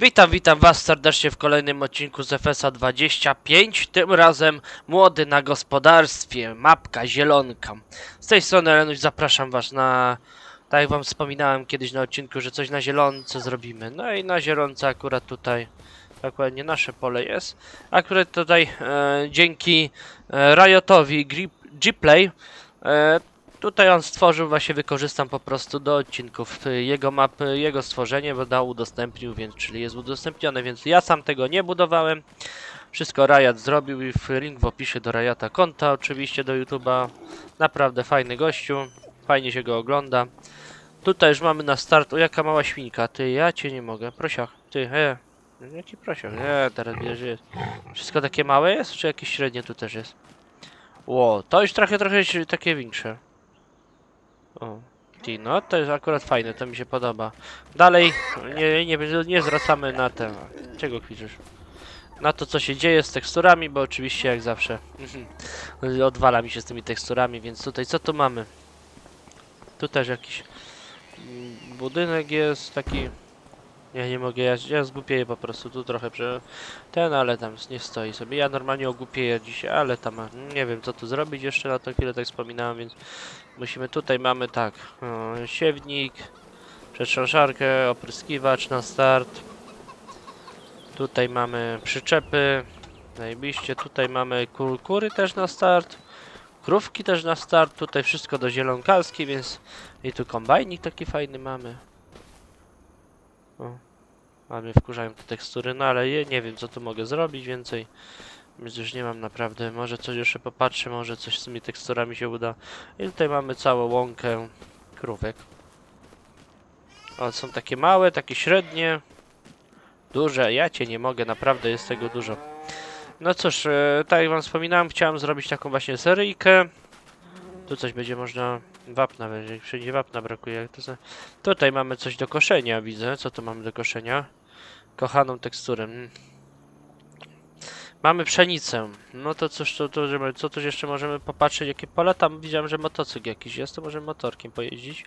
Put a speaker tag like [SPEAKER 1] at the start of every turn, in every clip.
[SPEAKER 1] Witam, witam was serdecznie w kolejnym odcinku z FSA 25. Tym razem młody na gospodarstwie, mapka zielonka. Z tej strony Renuś zapraszam was na. Tak jak wam wspominałem kiedyś na odcinku, że coś na zielonce zrobimy. No i na zielonce akurat tutaj, akurat nie nasze pole jest. Akurat tutaj e, dzięki e, Riotowi Gplay e, Tutaj on stworzył, właśnie wykorzystam po prostu do odcinków y, jego mapy, jego stworzenie, bo dał udostępnił, więc czyli jest udostępnione, więc ja sam tego nie budowałem. Wszystko Riot zrobił i link w opisie do Riota konta, oczywiście do YouTube'a. Naprawdę fajny gościu, fajnie się go ogląda. Tutaj już mamy na start, o jaka mała świnka, ty, ja cię nie mogę, prosiach, ty, e, jaki prosiach, nie, teraz wiesz, jest. Wszystko takie małe jest, czy jakieś średnie tu też jest? Ło, to już trochę, trochę takie większe. O, ty, no to jest akurat fajne, to mi się podoba. Dalej, nie, nie, nie zwracamy na te... Czego kwiczysz? Na to, co się dzieje z teksturami, bo oczywiście jak zawsze odwala mi się z tymi teksturami, więc tutaj co tu mamy? Tu też jakiś budynek jest taki... Ja nie mogę, ja, ja zgłupieję po prostu, tu trochę prze... Ten, ale tam nie stoi sobie. Ja normalnie ogłupieję dzisiaj, ale tam nie wiem co tu zrobić jeszcze na tą chwilę, tak wspominałem, więc Musimy tutaj mamy tak, o, siewnik, przetrząszarkę, opryskiwacz na start. Tutaj mamy przyczepy, najbliższe. Tutaj mamy kur kury też na start. Krówki też na start, tutaj wszystko do zielonkalskiej, więc i tu kombajnik taki fajny mamy. O, a mnie wkurzają te tekstury, no ale je, nie wiem co tu mogę zrobić więcej. Więc już nie mam naprawdę, może coś jeszcze popatrzę, może coś z tymi teksturami się uda. I tutaj mamy całą łąkę krówek. O, są takie małe, takie średnie, duże. Ja cię nie mogę, naprawdę jest tego dużo. No cóż, e, tak jak wam wspominałem, chciałem zrobić taką właśnie seryjkę. Tu coś będzie można, wapna będzie, wszędzie wapna brakuje. To za... Tutaj mamy coś do koszenia, widzę. Co tu mamy do koszenia? Kochaną teksturę. Mm. Mamy pszenicę. No to cóż, to, to, co tu jeszcze możemy popatrzeć, jakie pola? Tam widziałem, że motocykl jakiś jest, to możemy motorkiem pojeździć.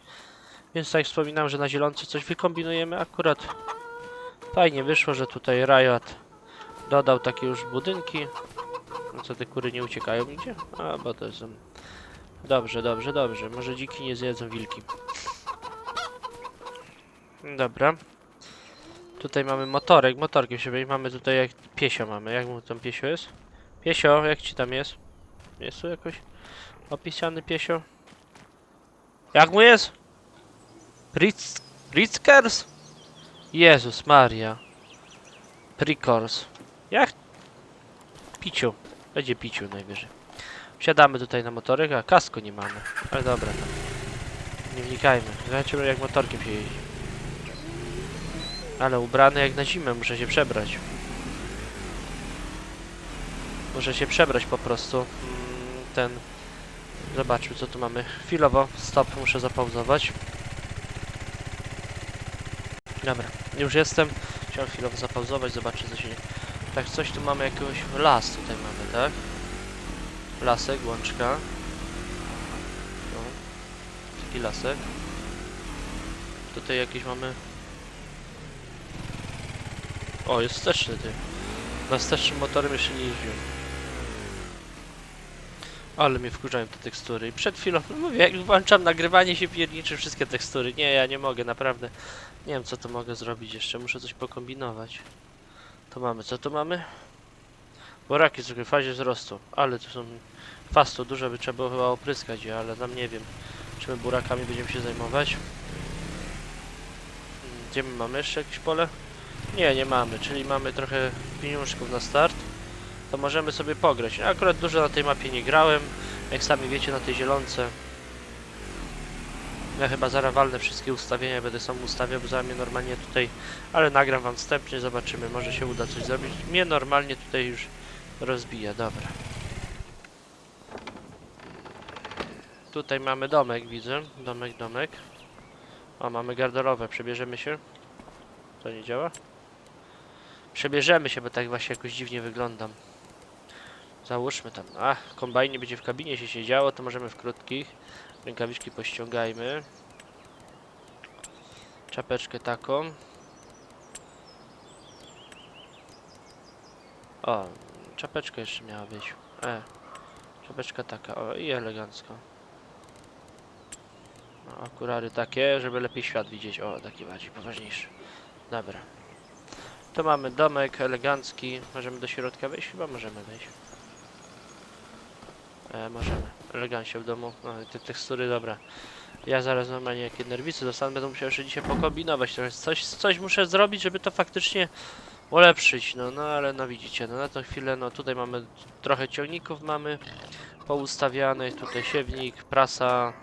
[SPEAKER 1] Więc tak jak wspominałem, że na zielonce coś wykombinujemy. Akurat fajnie wyszło, że tutaj Riot dodał takie już budynki. No co te kury nie uciekają nigdzie? A, bo to są... Dobrze, dobrze, dobrze. Może dziki nie zjedzą wilki. Dobra. Tutaj mamy motorek, motorkiem się będzie. Mamy tutaj jak piesio mamy. Jak mu tam piesio jest? Piesio, jak ci tam jest? Jest tu jakoś opisany piesio? Jak mu jest? Ritz... Ritzkers? Jezus Maria. Prikors. Jak? Piciu. Będzie piciu najwyżej. Wsiadamy tutaj na motorek, a kasku nie mamy. Ale dobra. Nie wnikajmy. Zobaczymy jak motorkiem się jeździ. Ale ubrany jak na zimę, muszę się przebrać. Muszę się przebrać po prostu. Mm, Ten. Zobaczmy co tu mamy. Chwilowo, stop, muszę zapauzować. Dobra, już jestem. Chciałem chwilowo zapauzować, zobaczyć co się. Tak, coś tu mamy, jakiegoś las tutaj mamy, tak? Lasek, łączka. No. Taki lasek. Tutaj jakieś mamy o, jest wsteczny ty. Na wstecznym motorem jeszcze nie jeździłem. Ale mnie wkurzają te tekstury. I przed chwilą, no mówię, jak włączam nagrywanie się pierniczy wszystkie tekstury. Nie, ja nie mogę, naprawdę. Nie wiem co to mogę zrobić jeszcze, muszę coś pokombinować. To mamy, co tu mamy? Boraki w fazie wzrostu, ale tu są kwastu dużo, by trzeba było chyba opryskać je, ale tam nie wiem, czy my burakami będziemy się zajmować. Mm, Gdzie my mamy jeszcze jakieś pole? Nie, nie mamy, czyli mamy trochę pieniążków na start. To możemy sobie pograć. Ja akurat dużo na tej mapie nie grałem, jak sami wiecie na tej zielonce. Ja chyba zaraz walnę wszystkie ustawienia, będę sam ustawiał, bo za mnie normalnie tutaj, ale nagram wam wstępnie, zobaczymy, może się uda coś zrobić. Mnie normalnie tutaj już rozbija, dobra. Tutaj mamy domek, widzę, domek, domek. O, mamy garderowę, przebierzemy się. To nie działa? Przebierzemy się, bo tak właśnie jakoś dziwnie wyglądam. Załóżmy tam. A, kombajnie będzie w kabinie się siedziało, to możemy w krótkich. Rękawiczki pościągajmy. Czapeczkę taką. O, czapeczka jeszcze miała być. E, czapeczka taka, o i elegancko. No, takie, żeby lepiej świat widzieć. O, taki bardziej poważniejszy. Dobra. Tu mamy domek elegancki. Możemy do środka wejść? Chyba możemy wejść. E, możemy. Elegancie w domu. No, te tekstury, dobra. Ja zaraz normalnie jakie nerwice dostanę, będę musiał jeszcze dzisiaj pokombinować. Coś, coś muszę zrobić, żeby to faktycznie ulepszyć. No, no ale no widzicie, no na tą chwilę, no tutaj mamy trochę ciągników mamy poustawianych. Tutaj siewnik, prasa.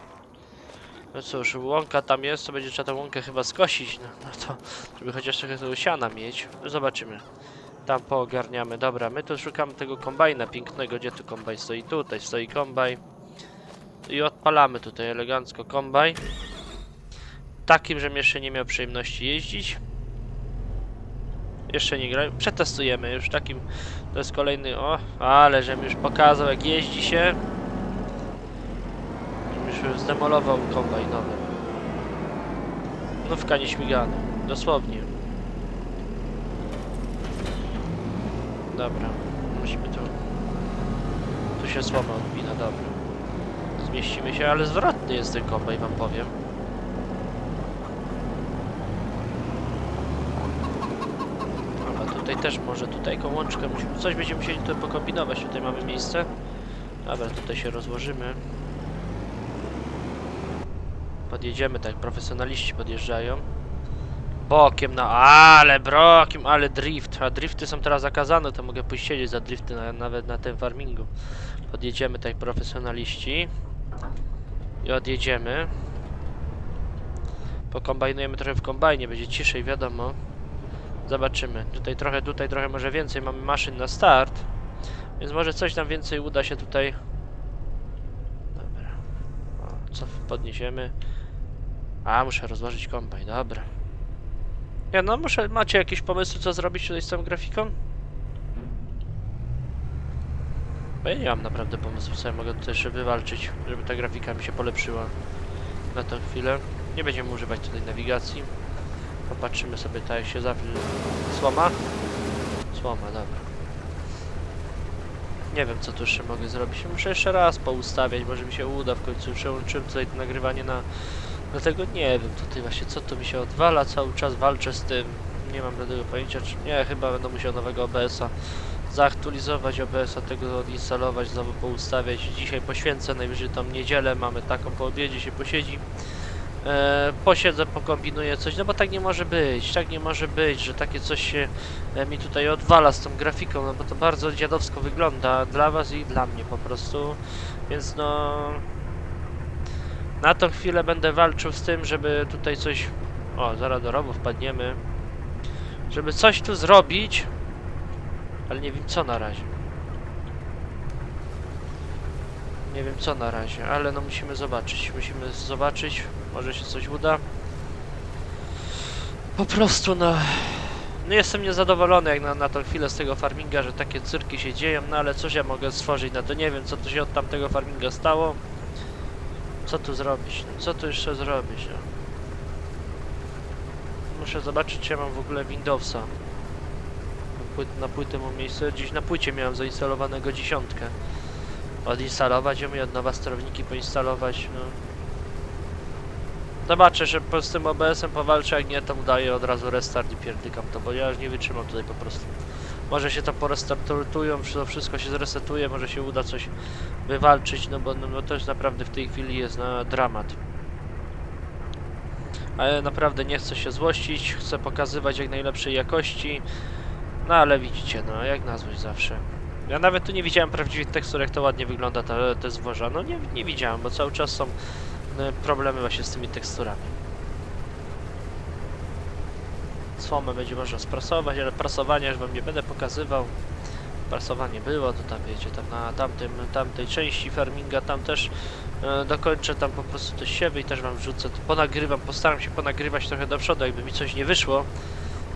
[SPEAKER 1] No cóż, łąka tam jest, to będzie trzeba tę łąkę chyba skosić, no, no to, żeby chociaż trochę tego siana mieć. Zobaczymy. Tam poogarniamy. Dobra, my tu szukamy tego kombajna pięknego. Gdzie tu kombajn stoi? Tutaj stoi kombajn. I odpalamy tutaj elegancko kombajn. Takim, żebym jeszcze nie miał przyjemności jeździć. Jeszcze nie grałem. Przetestujemy już takim. To jest kolejny. O, ale żebym już pokazał jak jeździ się. Żebym już zdemolował kombajn nowy. Nówka nieśmigany. Dosłownie. Dobra. Musimy tu... Tu się słoma odpina, dobra. Zmieścimy się, ale zwrotny jest ten kombajn, wam powiem. Dobra, tutaj też może, tutaj jaką łączkę musimy... Coś będziemy musieli tutaj pokombinować, tutaj mamy miejsce. Dobra, tutaj się rozłożymy. Podjedziemy tak, profesjonaliści podjeżdżają. Bokiem na... Ale brokiem, ale drift. A drifty są teraz zakazane, to mogę pójść siedzieć za drifty na, nawet na tym farmingu. Podjedziemy tak, profesjonaliści. I odjedziemy. Pokombajnujemy trochę w kombajnie, będzie ciszej, wiadomo. Zobaczymy. Tutaj trochę, tutaj trochę może więcej mamy maszyn na start. Więc może coś nam więcej uda się tutaj... Dobra. O, co podniesiemy? A, muszę rozłożyć kombajn, dobra. Ja no muszę, macie jakieś pomysły co zrobić tutaj z tą grafiką? Bo ja nie mam naprawdę pomysłu co ja mogę tutaj jeszcze wywalczyć, żeby ta grafika mi się polepszyła na tę chwilę. Nie będziemy używać tutaj nawigacji. Popatrzymy sobie jak się zawsze... Słoma? Słoma, dobra. Nie wiem co tu jeszcze mogę zrobić. Muszę jeszcze raz poustawiać, może mi się uda w końcu. Przełączyłem tutaj nagrywanie na Dlatego nie wiem tutaj właśnie co to mi się odwala, cały czas walczę z tym. Nie mam żadnego pojęcia, czy nie, chyba będę musiał nowego OBS-a zaktualizować OBS-a, tego odinstalować, znowu poustawiać. Dzisiaj poświęcę najwyżej tą niedzielę, mamy taką po obiedzie się posiedzi. E, posiedzę, pokombinuję coś, no bo tak nie może być, tak nie może być, że takie coś się e, mi tutaj odwala z tą grafiką, no bo to bardzo dziadowsko wygląda dla was i dla mnie po prostu, więc no na tą chwilę będę walczył z tym, żeby tutaj coś... O, zaraz do rowu wpadniemy. Żeby coś tu zrobić. Ale nie wiem co na razie. Nie wiem co na razie, ale no musimy zobaczyć. Musimy zobaczyć. Może się coś uda. Po prostu no... No jestem niezadowolony jak na, na tą chwilę z tego farminga, że takie cyrki się dzieją, no ale cóż ja mogę stworzyć na to, nie wiem co tu się od tamtego farminga stało. Co tu zrobić? No, co tu jeszcze zrobić? No? Muszę zobaczyć, czy ja mam w ogóle Windowsa. Na, płyt, na płytę mam miejsce. Dziś na płycie miałem zainstalowanego dziesiątkę. Odinstalować ją i od nowa sterowniki poinstalować. No. Zobaczę, że z tym OBS-em powalczę, jak nie, to mu daję od razu restart i pierdykam to, bo ja już nie wytrzymam tutaj po prostu. Może się to porestartują, to wszystko się zresetuje, może się uda coś wywalczyć, no bo no, no to już naprawdę w tej chwili jest na dramat. Ale naprawdę nie chcę się złościć, chcę pokazywać jak najlepszej jakości. No ale widzicie, no jak nazwać zawsze. Ja nawet tu nie widziałem prawdziwych tekstur, jak to ładnie wygląda te, zboża. No nie, nie widziałem, bo cały czas są no, problemy właśnie z tymi teksturami. Słomę będzie można sprasować, ale prasowania wam nie będę pokazywał. Prasowanie było, to tam wiecie, tam na tamtym, tamtej części farminga, tam też e, dokończę tam po prostu te siewy i też wam wrzucę, to ponagrywam, postaram się ponagrywać trochę do przodu, jakby mi coś nie wyszło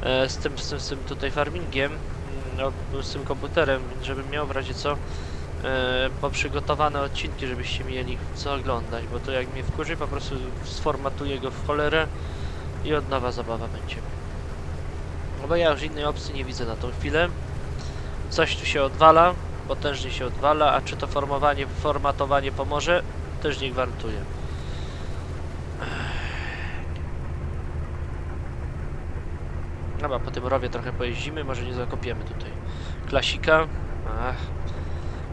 [SPEAKER 1] e, z, tym, z, tym, z tym tutaj farmingiem, mm, no, z tym komputerem, żebym miał w razie co e, poprzygotowane odcinki, żebyście mieli co oglądać, bo to jak mnie wkurzy, po prostu sformatuję go w cholerę i od nowa zabawa będzie. No bo ja już innej opcji nie widzę na tą chwilę. coś tu się odwala, potężnie się odwala, a czy to formowanie, formatowanie pomoże, też nie gwarantuję. Dobra, po tym rowie trochę pojeździmy, może nie zakopiemy tutaj. Klasika. Ach.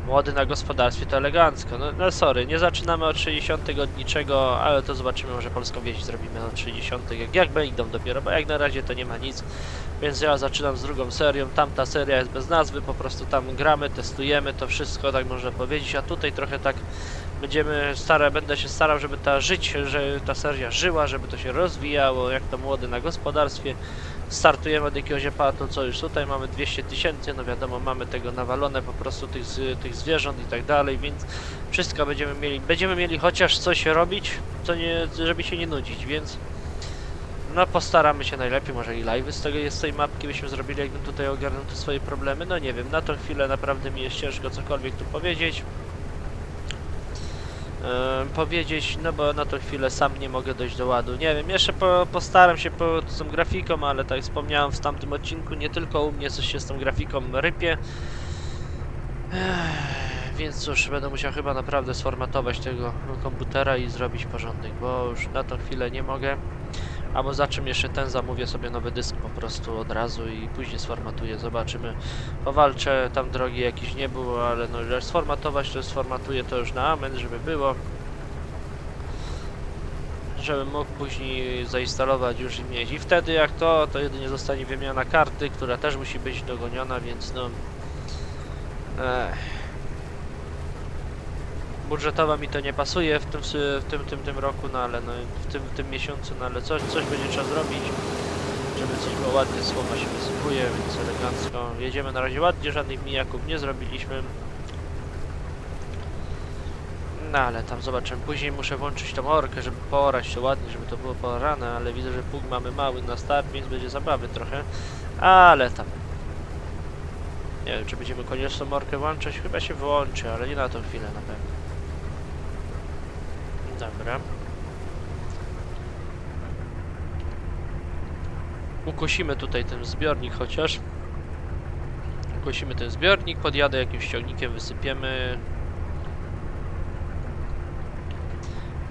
[SPEAKER 1] Młody na gospodarstwie to elegancko. No, no sorry, nie zaczynamy od 60 od niczego, ale to zobaczymy, może polską wieś zrobimy od 60. Jak, jak będą dopiero, bo jak na razie to nie ma nic. Więc ja zaczynam z drugą serią. Tamta seria jest bez nazwy, po prostu tam gramy, testujemy to wszystko, tak można powiedzieć. A tutaj trochę tak będziemy starać, będę się starał, żeby ta żyć, że ta seria żyła, żeby to się rozwijało, jak to młody na gospodarstwie. Startujemy od jakiegoś epatu, co już tutaj mamy 200 tysięcy, no wiadomo, mamy tego nawalone po prostu tych, tych zwierząt i tak dalej, więc wszystko będziemy mieli, będziemy mieli chociaż coś robić, co nie, żeby się nie nudzić, więc no postaramy się najlepiej, może i live z tego jest z tej mapki byśmy zrobili, jakbym tutaj ogarnął te swoje problemy, no nie wiem, na tą chwilę naprawdę mi jest ciężko cokolwiek tu powiedzieć. Powiedzieć, no bo na tą chwilę sam nie mogę dojść do ładu. Nie wiem, jeszcze po, postaram się po tą grafiką, ale tak jak wspomniałem w tamtym odcinku, nie tylko u mnie coś się z tą grafiką rypie. Ech, Więc cóż, będę musiał chyba naprawdę sformatować tego komputera i zrobić porządek, bo już na tą chwilę nie mogę. Albo za czym jeszcze ten zamówię sobie nowy dysk po prostu od razu i później sformatuję, zobaczymy. Powalczę, tam drogi jakiś nie było, ale no jak sformatować to sformatuję to już na amen, żeby było. Żebym mógł później zainstalować już i mieć. I wtedy jak to, to jedynie zostanie wymiana karty, która też musi być dogoniona, więc no... Ech. Budżetowo mi to nie pasuje w tym, w tym, tym, tym roku, no ale no, w tym, w tym miesiącu, no ale coś, coś będzie trzeba zrobić, żeby coś było ładnie, słowa się wysypuje, więc elegancko. Jedziemy na razie ładnie, żadnych mijaków nie zrobiliśmy. No ale tam zobaczymy. Później muszę włączyć tą orkę, żeby poorać to ładnie, żeby to było poorane, ale widzę, że pług mamy mały na start, więc będzie zabawy trochę. Ale tam. Nie wiem, czy będziemy koniecznie tą orkę włączać. Chyba się wyłączy, ale nie na tą chwilę na pewno. Dobra. Ukosimy tutaj ten zbiornik chociaż. Ukosimy ten zbiornik, podjadę jakimś ciągnikiem, wysypiemy.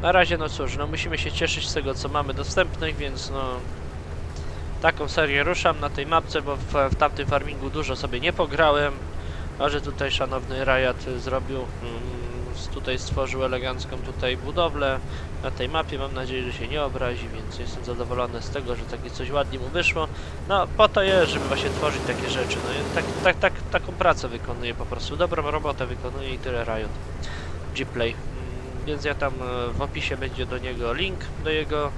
[SPEAKER 1] Na razie no cóż, no musimy się cieszyć z tego co mamy dostępnych, więc no taką serię ruszam na tej mapce, bo w, w tamtym farmingu dużo sobie nie pograłem. A że tutaj szanowny Riot zrobił, mm, tutaj stworzył elegancką tutaj budowlę na tej mapie, mam nadzieję, że się nie obrazi, więc jestem zadowolony z tego, że takie coś ładnie mu wyszło. No po to jest, żeby właśnie tworzyć takie rzeczy, no tak, tak, tak, taką pracę wykonuje po prostu, dobrą robotę wykonuje i tyle Riot. Gplay. Mm, Więc ja tam e, w opisie będzie do niego link do jego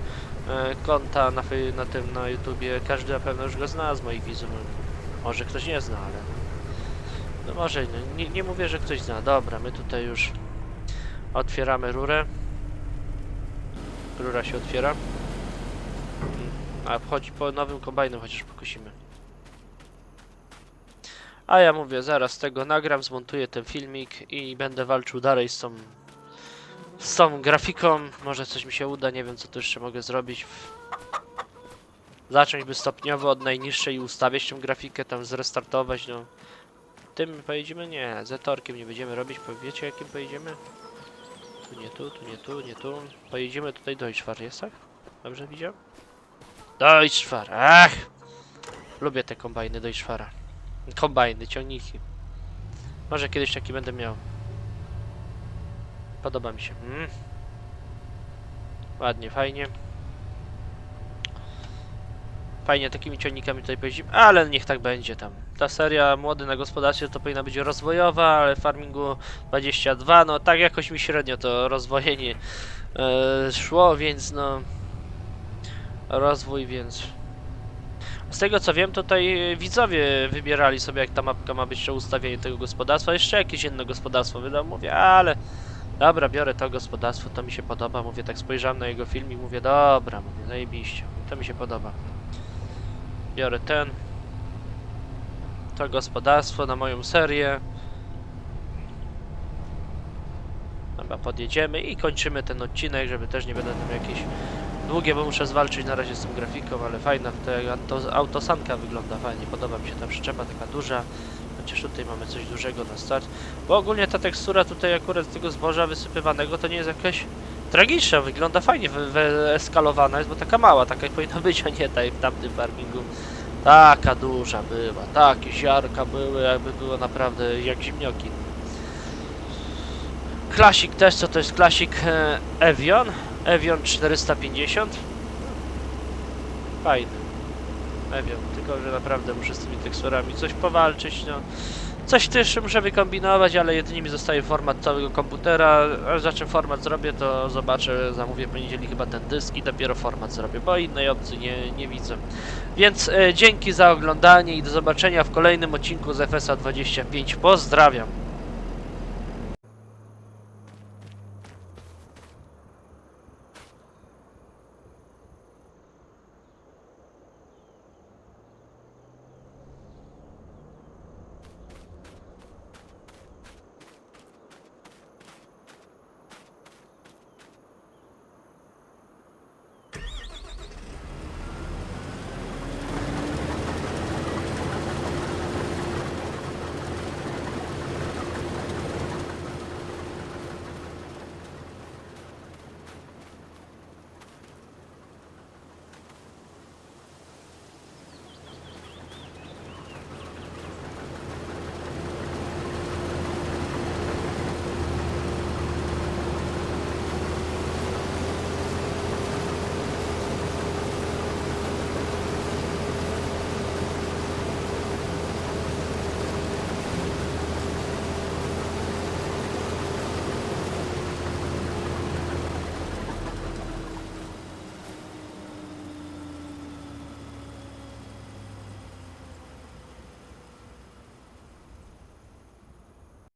[SPEAKER 1] e, konta na, na tym na YouTubie. Każdy na pewno już go zna z moich widzów. Może ktoś nie zna, ale no może nie, nie mówię, że ktoś zna. Dobra, my tutaj już otwieramy rurę. Rura się otwiera. A wchodzi po nowym kombajnem, chociaż pokosimy. A ja mówię, zaraz tego nagram, zmontuję ten filmik i będę walczył dalej z tą z tą grafiką. Może coś mi się uda, nie wiem co tu jeszcze mogę zrobić. Zacząć by stopniowo od najniższej i ustawiać tą grafikę, tam zrestartować, no. Tym pojedziemy? Nie, Zetorkiem nie będziemy robić, wiecie jakim pojedziemy? Tu nie tu, tu nie tu, nie tu. Pojedziemy tutaj do Deutschfar, jest tak? Dobrze widziałem? Deutschfar, ach! Lubię te kombajny Deutschfara. Kombajny, ciągniki. Może kiedyś taki będę miał. Podoba mi się. Mm. Ładnie, fajnie. Fajnie takimi ciągnikami tutaj pojeździmy, ale niech tak będzie tam. Ta seria Młody na gospodarstwie to powinna być rozwojowa, ale Farmingu 22, no tak jakoś mi średnio to rozwojenie e, szło, więc no... Rozwój, więc... Z tego co wiem, tutaj widzowie wybierali sobie jak ta mapka ma być jeszcze ustawienie tego gospodarstwa. Jeszcze jakieś inne gospodarstwo wydał, mówię, ale... Dobra, biorę to gospodarstwo, to mi się podoba. Mówię, tak spojrzałem na jego film i mówię, dobra, mówię, zajebiście, to mi się podoba. Biorę ten. To gospodarstwo na moją serię. Dobra, podjedziemy i kończymy ten odcinek, żeby też nie będę tam jakieś długie, bo muszę zwalczyć na razie z tą grafiką, ale fajna ta auto, autosanka wygląda fajnie, podoba mi się ta przyczepa taka duża. chociaż tutaj mamy coś dużego na start. Bo ogólnie ta tekstura tutaj akurat tego zboża wysypywanego to nie jest jakaś tragiczna, wygląda fajnie wy- wyeskalowana jest, bo taka mała, taka powinna być, a nie jak w tamtym farmingu. Taka duża była, takie ziarka były, jakby było naprawdę jak zimnioki. Klasik też, co to jest klasik e, Evian? Evian 450. Fajny. Evian, tylko że naprawdę muszę z tymi teksturami coś powalczyć, no. Coś też muszę wykombinować, ale jedynie mi zostaje format całego komputera, za czym format zrobię, to zobaczę, zamówię w poniedziałek chyba ten dysk i dopiero format zrobię, bo innej opcji nie, nie widzę. Więc e, dzięki za oglądanie i do zobaczenia w kolejnym odcinku z FSA 25. Pozdrawiam.